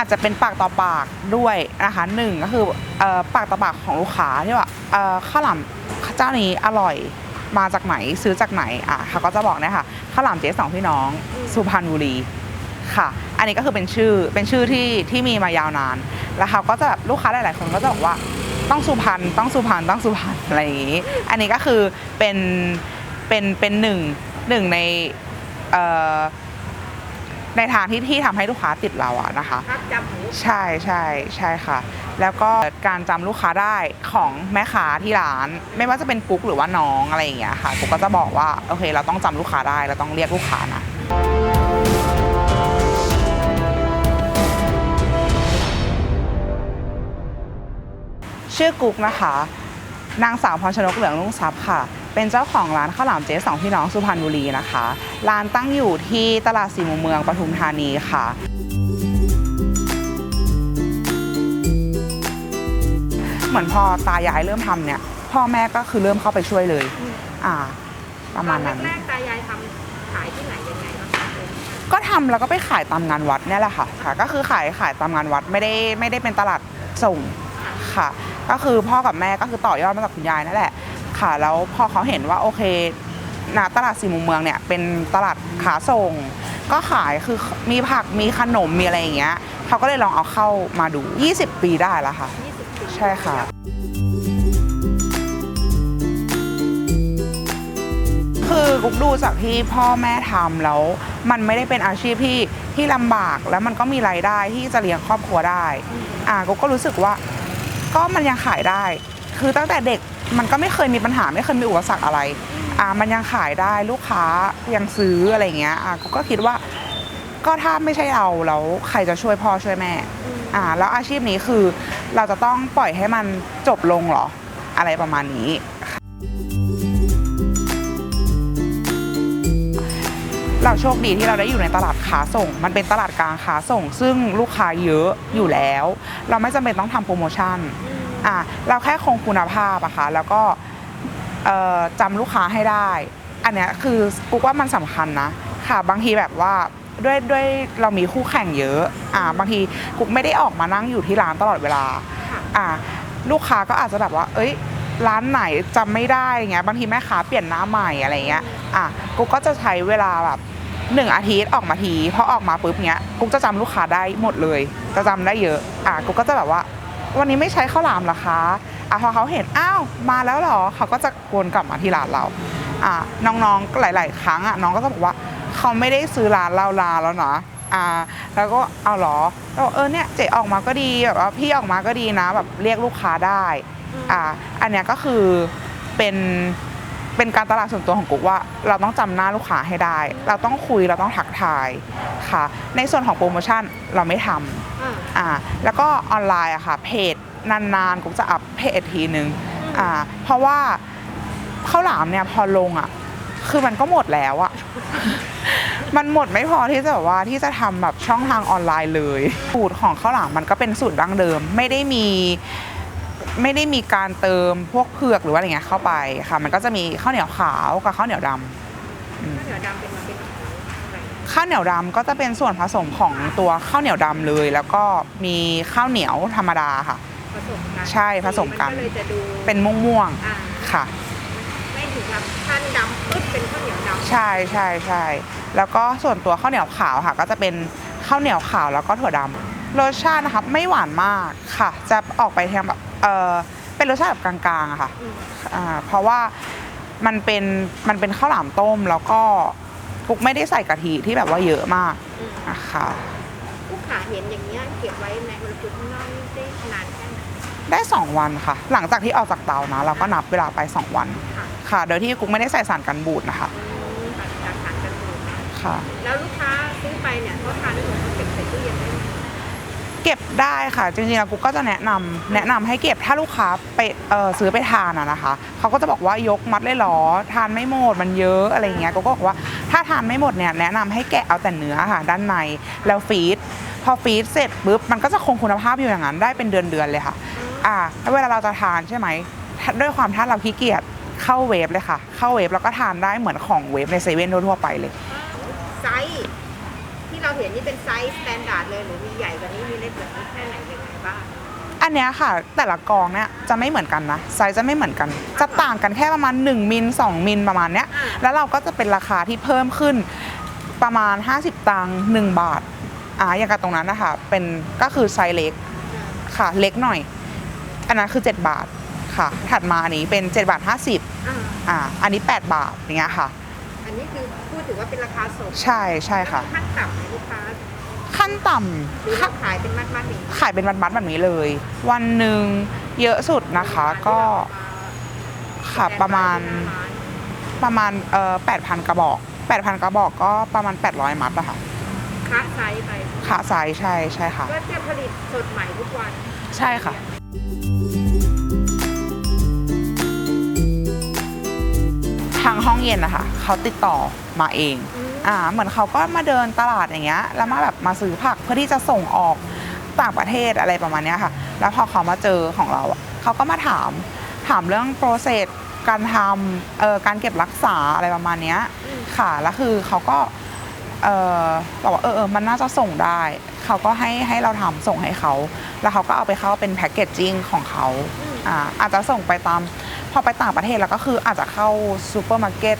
อาจจะเป็นปากต่อปากด้วยนะคะหนึ่งก็คืออปากต่อปากของลูกค้าที่ว่าข้าวหลามเจ้านี้อร่อยมาจากไหนซื้อจากไหนอะเขาก็จะบอกเนี่ยค่ะข้าวหลามเจ๊สองพี่น้องสุพรรณบุรีค่ะ อันนี้ก็คือเป็นชื่อเป็นชื่อที่ที่มีมายาวนาน แล้วเขาก็จะแบบลูกค้าหลาย ๆ คนก็จะบอกว่าต้องสุพรรณต้องสุพรรณต้องสุพรรณอะไรอย่างนี้ อันนี้ก็คือเป็นเป็นเป็นหนึ่งหนึ่งในเอ่อ ในทางที่ที่ทำให้ลูกค้าติดเราอะนะคะ ภาพจำของลูกใช่ใช่ใช่ค่ะ แล้วก็การจำลูกค้าได้ของแม่ค้าที่ร้าน ไม่ว่าจะเป็นกุ๊กหรือว่าน้องอะไรอย่างเงี้ยค่ะกุ๊กก็จะบอกว่าโอเค เราต้องจำลูกค้าได้เราต้องเรียกลูกค้านะชื่อกุ๊กนะคะ นางสาวพรชนกเหลืองรุ่งทรัพย์ค่ะ เป็นเจ้าของร้านข้าวหลามเจ๊สองพี่น้องสุพรรณบุรีนะคะ ร้านตั้งอยู่ที่ตลาดสี่มุมเมืองปทุมธานีค่ะเหมือนพอตายายเริ่มทำเนี่ยพ่อแม่ก็คือเริ่มเข้าไปช่วยเลย อ่า ประมาณนั้น ตอแรกๆตายายทำขายที่ไหนยังไงบ้างคะก็ทำแล้วก็ไปขายตามงานวัดเนี่ยแหละค่ะค่ะ ก็คือขายขายตามงานวัดไม่ได้ไม่ได้เป็นตลาดส่งค่ะ ก็คือพ่อกับแม่ก็คือต่อยอดมาจากคุณยายนั่นแหละ ค่ะแล้วพอเขาเห็นว่าโอเคนะตลาดสี่มุมเมืองเนี่ยเป็นตลาดขาส่ง ก็ขายคือมีผักมีขนมมีอะไรอย่างเงี้ยเขาก็เลยลองเอาเข้ามาดู 20 ปีได้แล้วค่ะ20ปีใช่ค่ะคือกุ๊กดูจากที่พ่อแม่ทำแล้ว มันไม่ได้เป็นอาชีพที่ที่ลำบากแล้วมันก็มีรายได้ที่จะเลี้ยงครอบครัวได้ อ่ากุ๊กก็รู้สึกว่า ก็มันยังขายได้ คือตั้งแต่เด็กมันก็ไม่เคยมีปัญหาไม่เคยมีอุปสรรคอะไรอ่ามันยังขายได้ลูกค้ายังซื้ออะไรอย่างเงี้ยอ่ากุ๊กก็คิดว่า ก็ถ้าไม่ใช่เราแล้วใครจะช่วยพ่อช่วยแม่อ่าแล้วอาชีพนี้คือเราจะต้องปล่อยให้มันจบลงเหรอ อะไรประมาณนี้เราโชคดีที่เราได้อยู่ในตลาดขาส่ง มันเป็นตลาดกลางขาส่ง ซึ่งลูกค้าเยอะอยู่แล้ว เราไม่จำเป็นต้องทำโปรโมชั่น อะเราแค่คงคุณภาพอะค่ะแล้วก็จำลูกค้าให้ได้ อันเนี้ยคือกุ๊กว่ามันสำคัญนะค่ะบางทีแบบว่าด้วยด้วยเรามีคู่แข่งเยอะอ่าบางทีกุ๊กไม่ได้ออกมานั่งอยู่ที่ร้านตลอดเวลาอ่าลูกค้าก็อาจจะแบบว่า เอ้ย ร้านไหนจำไม่ได้เงี้ยบางทีแม่ค้าเปลี่ยนหน้าใหม่อะไรเงี้ยอะกุ๊กก็จะใช้เวลาแบบหนึ่งอาทิตย์ออกมาทีพอออกมาปุ๊บเงี้ยกุ๊กจะจำลูกค้าได้หมดเลยจะจำได้เยอะอะกุ๊กก็จะแบบว่า วันนี้ไม่ใช้ข้าวหลามเหรอคะอะพอเขาเห็นอ้าวมาแล้วเหรอเขาก็จะวนกลับมาที่ร้านเราอะน้องๆหลาย ๆ ครั้งอะน้องก็จะบอกว่าเขาไม่ได้ซื้อร้านเราลาแล้วนะอ่าแล้วก็เอาเหรอแล้วบอกเออเนี่ยเจ๊ออกมาก็ดีแบบว่าพี่ออกมาก็ดีนะแบบเรียกลูกค้าได้อ่าอันเนี้ยก็คือเป็น เป็นการตลาดส่วนตัวของกุ๊กว่า เราต้องจำหน้าลูกค้าให้ได้ เราต้องคุยเราต้องทักทายค่ะ ในส่วนของโปรโมชั่นเราไม่ทำอ่าอ่าแล้วก็ออนไลน์อะค่ะเพจนานๆกูจะอัพเพจทีนึงอ่าเพราะว่าข้าวหลามเนี่ยพอลงอะคือมันก็หมดแล้วอะมันหมดไม่พอที่จะแบบว่าที่จะทำแบบช่องทางออนไลน์เลยสูตรของข้าวหลามมันก็เป็นสูตรดั้งเดิม ไม่ได้มี ไม่ได้มีการเติมพวกเผือกหรือว่าอะไรเงี้ยเข้าไปค่ะ มันก็จะมีข้าวเหนียวขาวกับข้าวเหนียวดำข้าวเหนียวดำเป็นมันเป็นของอะไรข้าวเหนียวดำก็จะเป็นส่วนผสมของตัวข้าวเหนียวดำเลย แล้วก็มีข้าวเหนียวธรรมดาค่ะ ผสมกันใช่ผสมกัน ก็เลยจะดูเป็นม่วงอ่าๆค่ะ ไม่ถึงกับท่านดำปึ๊บเป็นข้าวเหนียวดำใช่ใช่ใช่แล้วก็ส่วนตัวข้าวเหนียวขาวค่ะ ก็จะเป็นข้าวเหนียวขาวแล้วก็ถั่วดำรสชาตินะคะไม่หวานมากค่ะ จะออกไปทางแบบ เออเป็นรสชาติแบบกลางๆอะค่ะอืมอ่าเพราะว่ามันเป็นมันเป็นข้าวหลามต้มแล้วก็กุ๊กไม่ได้ใส่กะทิที่แบบว่าเยอะมากอืมนะคะลูกค้าเห็นอย่างเงี้ยเก็บไว้ในอุณหภูมิข้างนอกนี่ได้นานแค่ไหนได้2วันค่ะ หลังจากที่ออกจากเตานะเราก็นับเวลาไป2วันค่ะค่ะ โดยที่กุ๊กไม่ได้ใส่สารกันบูดนะคะอืมจากสารกันบูดนะค่ะ แล้วลูกค้าซื้อไปเนี่ยเขาทานได้หมดเขาเก็บใส่ตู้เย็นได้ไหม เก็บได้ค่ะ จริงๆแล้วกุ๊กก็จะแนะนำแนะนำให้เก็บถ้าลูกค้าไปเออซื้อไปทานอะนะคะเขาก็จะบอกว่ายกมัดเลยหรอทานไม่หมดมันเยอะอะไรเงี้ยกูก็บอกว่าถ้าทานไม่หมดเนี่ยแนะนำให้แกะเอาแต่เนื้อค่ะด้านในแล้วฟีดพอฟีดเสร็จปุ๊บมันก็จะคงคุณภาพอยู่อย่างนั้นได้เป็นเดือนๆเลยค่ะอ่าแล้วเวลาเราจะทานใช่ไหมด้วยความถ้าเราขี้เกียจเข้าเวฟเลยค่ะ เข้าเวฟแล้วก็ทานได้เหมือนของเวฟในเซเว่นทั่วๆไปเลย ที่เราเห็นนี่เป็นไซส์สแตนดาร์ดเลยหรือมีใหญ่กว่านี้มีเล็กกว่านี้แค่ไหนยังไงบ้าง อันเนี้ยค่ะ แต่ละกองเนี่ยจะไม่เหมือนกันนะไซส์จะไม่เหมือนกัน จะต่างกันแค่ประมาณ 1มิล2มิลประมาณเนี้ยอ่า แล้วเราก็จะเป็นราคาที่เพิ่มขึ้นประมาณ 50 ตังค์1บาทอ่าอย่างกับตรงนั้นนะคะเป็นก็คือไซส์เล็ก ค่ะเล็กหน่อย อันนั้นคือ 7 บาทค่ะ ถัดมาอันนี้เป็น 7 บาท 50อ่า อ่าอันนี้ 8 บาทอย่างเงี้ยค่ะ อันนี้คือพูดถึงว่าเป็นราคาส่งใช่ใช่ค่ะ ขั้นต่ำไหมลูกค้าขั้นต่หรือำเราขายเป็นมัดมัดๆอย่างนี้ขายเป็นมัดๆแบบนี้เลย วันหนึ่งเยอะสุดนะคะก็ค่ะประมาณประมาณเอ่อ8,000กระบอก8,000กระบอกก็ประมาณ 800 มัดอะค่ะค้าไซส์ไป ขาไซส์ใช่ใช่ค่ะ ก็จะผลิตสดใหม่ทุกวันใช่ค่ะ ห้องเย็นนะคะเขาติดต่อมาเองอืมอ่าเหมือนเขาก็มาเดินตลาดอย่างเงี้ยแล้วมาแบบมาซื้อผักเพื่อที่จะส่งออกต่างประเทศอะไรประมาณเนี้ยค่ะ แล้วพอเขามาเจอของเราอะเขาก็มาถามถามเรื่องโปรเซสการทำเอ่อการเก็บรักษาอะไรประมาณเนี้ยอืมค่ะแล้วคือเขาก็เอ่อบอกว่าเออเออมันน่าจะส่งได้เขาก็ให้ให้เราทำส่งให้เขา แล้วเขาก็เอาไปเข้าเป็นแพ็กเกจจิ้งของเขา อืมอ่าอาจจะส่งไปตาม พอไปต่างประเทศแล้วก็คืออาจจะเข้าซูเปอร์มาร์เก็ต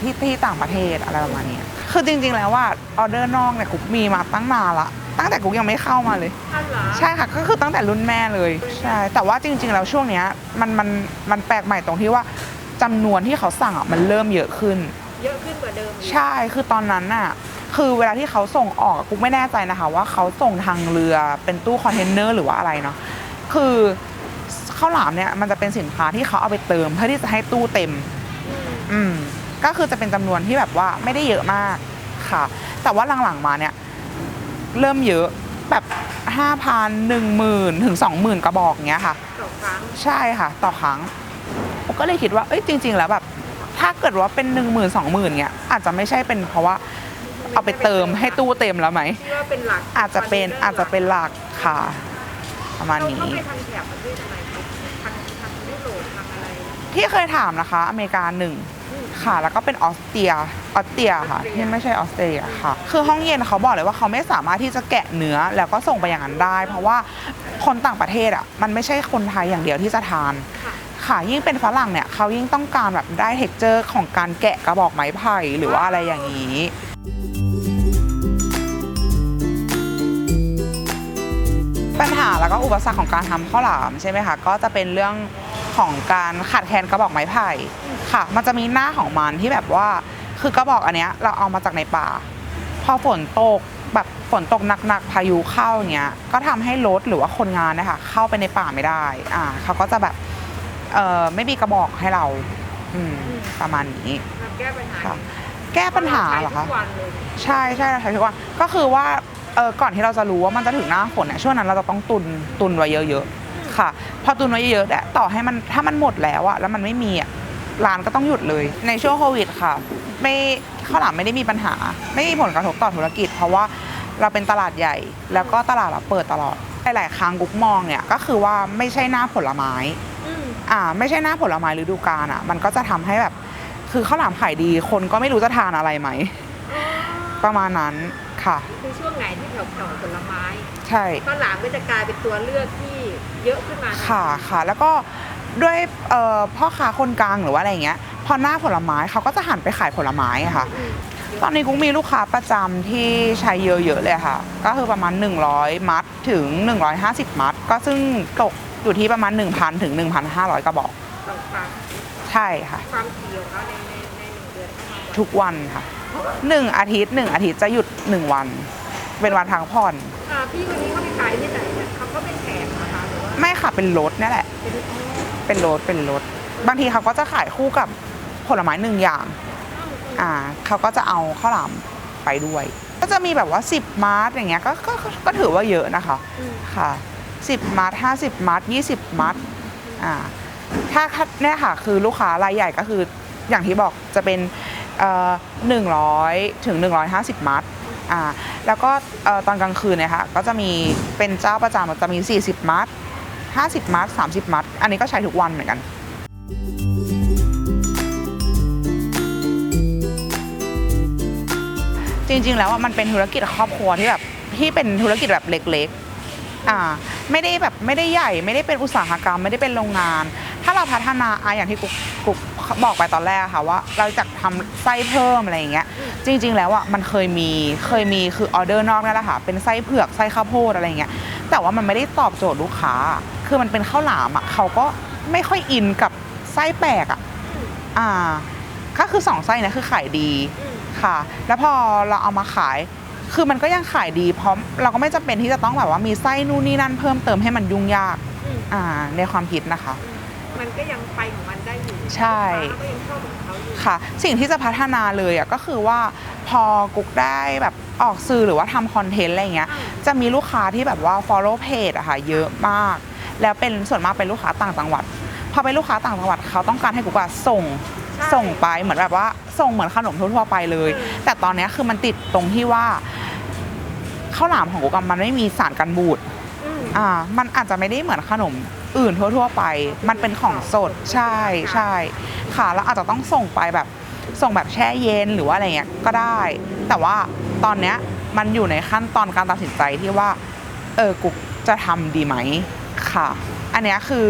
ที่ที่ต่างประเทศอะไรประมาณเนี้ยคือจริงๆแล้วว่าออเดอร์นอกเนี่ยกุ๊กมีมาตั้งนานละตั้งแต่กุ๊กยังไม่เข้ามาเลยท่านเหรอใช่ค่ะก็คือตั้งแต่รุ่นแม่เลยใช่แต่ว่าจริง ๆ แล้วช่วงเนี้ยมันมันมันแปลกใหม่ตรงที่ว่าจำนวนที่เขาสั่งอะมันเริ่มเยอะขึ้น เยอะขึ้นกว่าเดิมอีกใช่คือตอนนั้นน่ะคือเวลาที่เขาส่งออกกุ๊กไม่แน่ใจนะคะ ว่าเขาส่งทางเรือเป็นตู้คอนเทนเนอร์หรือว่าอะไรเนาะคือ ข้าวหลามเนี่ยมันจะเป็นสินค้าที่เขาเอาไปเติม เพื่อที่จะให้ตู้เต็มอืมอืมก็คือจะเป็นจำนวนที่แบบว่าไม่ได้เยอะมากค่ะ แต่ว่าหลังๆมาเนี่ย เริ่มเยอะแบบห้าพันหนึ่งหมื่นถึงสองหมื่นกระบอกเงี้ยค่ะต่อครั้งใช่ค่ะ ต่อครั้งผมก็เลยคิดว่าเอ้ยจริง ๆ แล้วแบบ ถ้าเกิดว่าเป็นหนึ่งหมื่นสองหมื่นเงี้ยอาจจะไม่ใช่เป็นเพราะว่าเอาไปเติมให้ตู้เต็มแล้วไหม ที่ว่าเป็นหลักอาจจะเป็นอาจจะเป็นหลักค่ะ ประมาณเรานี้ เข้าไปทางแถบประเทศอะไรครับทางทางยุโรปทางอะไร ที่เคยถามนะคะ อเมริกาหนึ่งค่ะ แล้วก็เป็นออสเตรียออสเตรียค่ะ ที่ไม่ใช่ออสเตรียค่ะ คือห้องเย็นเขาบอกเลยว่าเขาไม่สามารถที่จะแกะเนื้อแล้วก็ส่งไปอย่างนั้นได้ เพราะว่าคนต่างประเทศอะมันไม่ใช่คนไทยอย่างเดียวที่จะทานค่ะค่ะยิ่งเป็นฝรั่งเนี่ยเขายิ่งต้องการแบบได้เท็กเจอร์ของการแกะกระบอกไม้ไผ่หรือว่าอะไรอย่างนี้ปัญหาแล้วก็อุปสรรคของการทำข้าวหลามใช่ไหมคะก็จะเป็นเรื่อง ของการขาดแคลนกระบอกไม้ไผ่ค่ะ มันจะมีหน้าของมันที่แบบว่า คือกระบอกอันเนี้ยเราเอามาจากในป่า พอฝนตกแบบฝนตกหนักๆพายุเข้าอย่างเงี้ย ก็ทำให้รถหรือว่าคนงานนะคะเข้าไปในป่าไม่ได้ อ่าเขาก็จะแบบเออไม่มีกระบอกให้เรา อืมประมาณนี้ แก้ปัญหาค่ะแก้ปัญหาเหรอใช้คะทุกวันเลยใช่ใช่เราใช้ทุกวันก็คือว่าเออก่อนที่เราจะรู้ว่ามันจะถึงหน้าฝนเนี่ยช่วงนั้นเราจะต้องตุนตุนไว้เยอะๆ ค่ะ พอตุนไว้เยอะๆเนี่ยต่อให้มันถ้ามันหมดแล้วอะแล้วมันไม่มีอะร้านก็ต้องหยุดเลย ในช่วงโควิดค่ะ ไม่ข้าวหลามไม่ได้มีปัญหา ไม่มีผลกระทบต่อธุรกิจ เพราะว่าเราเป็นตลาดใหญ่ แล้วก็ตลาดเราเปิดตลอดหลายๆครั้งกุ๊กมองเนี่ยก็คือว่าไม่ใช่หน้าผลไม้อืมอ่า ไม่ใช่หน้าผลไม้ฤดูกาลอะ มันก็จะทำให้แบบ คือข้าวหลามขายดี คนก็ไม่รู้จะทานอะไรไหมอ๋อประมาณนั้น ค่ะ คือช่วงไหนที่แถวแถวผลไม้ใช่ก็หลามก็จะกลายเป็นตัวเลือกที่เยอะขึ้นมาค่ะค่ะ แล้วก็ด้วยเอ่อพ่อค้าคนกลางหรือว่าอะไรอย่างเงี้ย พอหน้าผลไม้เขาก็จะหันไปขายผลไม้อะค่ะ อืมตอนนี้กุ้งมีลูกค้าประจำที่ใช้เยอะๆเลยค่ะ ก็คือประมาณ 100 มัดถึง 150 มัด ก็ซึ่งตกอยู่ที่ประมาณ 1,000 ถึง 1,500 กระบอกต่อครั้งใช่ค่ะ ความถี่ของเขาในในในหนึ่งเดือนเข้ามา ทุกวันค่ะ หนึ่งอาทิตย์หนึ่งอาทิตย์จะหยุดหนึ่งวัน เป็นวันทางผ่อน อ่าพี่คนนี้เขาไปขายที่ไหนเนี่ยเขาเขาเป็นแขกนะคะหรือว่าไม่ค่ะเป็นรถนี่แหละ เป็นอ๋อเป็นรถเป็นรถ บางทีเขาก็จะขายคู่กับผลไม้หนึ่งอย่าง อ่าเขาก็จะเอาข้าวหลามไปด้วย ก็จะมีแบบว่า 10 มาร์ทอย่างเงี้ยก็ก็ก็ก็ถือว่าเยอะนะคะอืมค่ะ 10 มาร์ท50 มาร์ท20 มาร์ทอ่าถ้าถ้าเนี่ยค่ะ คือลูกค้ารายใหญ่ก็คืออย่างที่บอกจะเป็นเอ่อ 100 ถึง 150มาร์อ่าแล้วก็ตอนกลางคืนเนี่ยค่ะก็จะมีเป็นเจ้าประจำจะมี 40มาร์50มาร์30มาร์อันนี้ก็ใช้ทุกวันเหมือนกันจริงๆ แล้วมันเป็นธุรกิจครอบครัวที่แบบที่เป็นธุรกิจแบบเล็กๆ อ่าไม่ได้แบบไม่ได้ใหญ่ ไม่ได้เป็นอุตสาหกรรม ไม่ได้เป็นโรงงาน ถ้าเราพัฒนาอะอย่างที่กุ๊ก บอกไปตอนแรกค่ะว่า เราจะทำไส้เพิ่มอะไรอย่างเงี้ยจริง ๆ แล้วอะมันเคยมีเคยมีคือออเดอร์นอกนั่นแหละค่ะเป็นไส้เผือกไส้ข้าวโพดอะไรอย่างเงี้ยแต่ว่ามันไม่ได้ตอบโจทย์ลูกค้า คือมันเป็นข้าวหลามอะเขาก็ไม่ค่อยอินกับไส้แปลกอะอ่าก็คือสองไส้เนะคือขายดีค่ะ แล้วพอเราเอามาขาย คือมันก็ยังขายดีเพราะเราก็ไม่จำเป็นที่จะต้องแบบว่ามีไส้นู่นนี่นั่นเพิ่มเติมให้มันยุ่งยากอ่าในความคิดนะคะ มันก็ยังไปของมันได้อยู่ใช่ ลูกค้าก็ยังชอบของเขาอยู่ค่ะ สิ่งที่จะพัฒนาเลยอะก็คือว่าพอกุ๊กได้แบบออกสื่อหรือว่าทำคอนเทนต์อะไรอย่างเงี้ยอ่าจะมีลูกค้าที่แบบว่า follow page อะค่ะเยอะมาก แล้วเป็นส่วนมากเป็นลูกค้าต่างจังหวัด พอเป็นลูกค้าต่างจังหวัดเขาต้องการให้กุ๊กอะส่งใช่ ส่งไปเหมือนแบบว่าส่งเหมือนขนมทั่วๆไปเลย อืม แต่ตอนเนี้ยคือมันติดตรงที่ว่าข้าวหลามของกุ๊กอะมันไม่มีสารกันบูดอืมอ่ามันอาจจะไม่ได้เหมือนขนม อื่นทั่ว ๆ ไป มันเป็นของสดใช่ใช่ค่ะแล้วอาจจะต้องส่งไปแบบส่งแบบแช่เย็นหรือว่าอะไรเงี้ยก็ได้ แต่ว่าตอนเนี้ยมันอยู่ในขั้นตอนการตัดสินใจที่ว่า เออกุกจะทำดีไหมค่ะ อันนี้คือ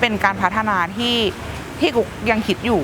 เป็นการพัฒนาที่ที่กุกยังคิดอยู่